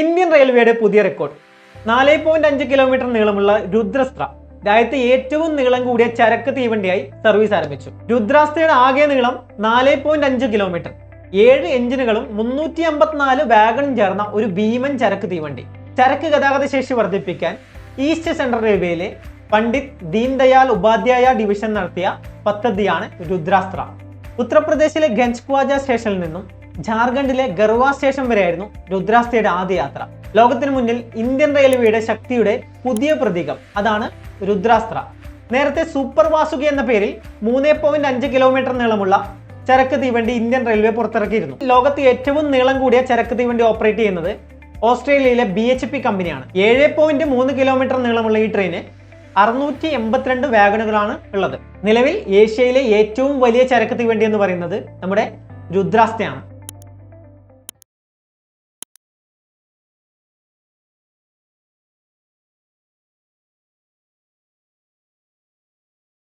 Indian റെയിൽവേയുടെ പുതിയ record. നാല് പോയിന്റ് അഞ്ച് കിലോമീറ്റർ നീളമുള്ള രുദ്രസ്ത്ര രാജ്യത്തെ ഏറ്റവും നീളം കൂടിയ ചരക്ക് തീവണ്ടിയായി സർവീസ് ആരംഭിച്ചു. രുദ്രാസ്ത്രയുടെ ആകെ നീളം നാല് പോയിന്റ് അഞ്ച് കിലോമീറ്റർ. ഏഴ് എഞ്ചിനുകളും മുന്നൂറ്റി അമ്പത്തിനാല് വാഗണും ചേർന്ന ഒരു ഭീമൻ ചരക്ക് തീവണ്ടി. ചരക്ക് ഗതാഗത ശേഷി വർദ്ധിപ്പിക്കാൻ ഈസ്റ്റ് സെൻട്രൽ റെയിൽവേയിലെ പണ്ഡിറ്റ് ദീൻദയാൽ ഉപാധ്യായ ഡിവിഷൻ നടത്തിയ പദ്ധതിയാണ് രുദ്രാസ്ത്ര. ഉത്തർപ്രദേശിലെ ഗഞ്ച്ക്വാജ സ്റ്റേഷനിൽ നിന്നും ജാർഖണ്ഡിലെ ഗർവ സ്റ്റേഷൻ വരെയായിരുന്നു രുദ്രാസ്ഥയുടെ ആദ്യ യാത്ര. ലോകത്തിന് മുന്നിൽ ഇന്ത്യൻ റെയിൽവേയുടെ ശക്തിയുടെ പുതിയ പ്രതീകം. അതാണ് രുദ്രാസ്ത്ര. നേരത്തെ സൂപ്പർ വാസുകി എന്ന പേരിൽ മൂന്ന് പോയിന്റ് അഞ്ച് കിലോമീറ്റർ നീളമുള്ള ചരക്ക് തീവണ്ടി ഇന്ത്യൻ റെയിൽവേ പുറത്തിറക്കിയിരുന്നു. ലോകത്ത് ഏറ്റവും നീളം കൂടിയ ചരക്ക് തീവണ്ടി ഓപ്പറേറ്റ് ചെയ്യുന്നത് ഓസ്ട്രേലിയയിലെ ബി എച്ച് പി കമ്പനിയാണ്. ഏഴ് പോയിന്റ് മൂന്ന് കിലോമീറ്റർ നീളമുള്ള ഈ ട്രെയിന് അറുന്നൂറ്റി എൺപത്തിരണ്ട് വാഗണുകളാണ് ഉള്ളത്. നിലവിൽ ഏഷ്യയിലെ ഏറ്റവും വലിയ ചരക്ക് തീവണ്ടി എന്ന് പറയുന്നത് നമ്മുടെ രുദ്രാസ്തയാണ്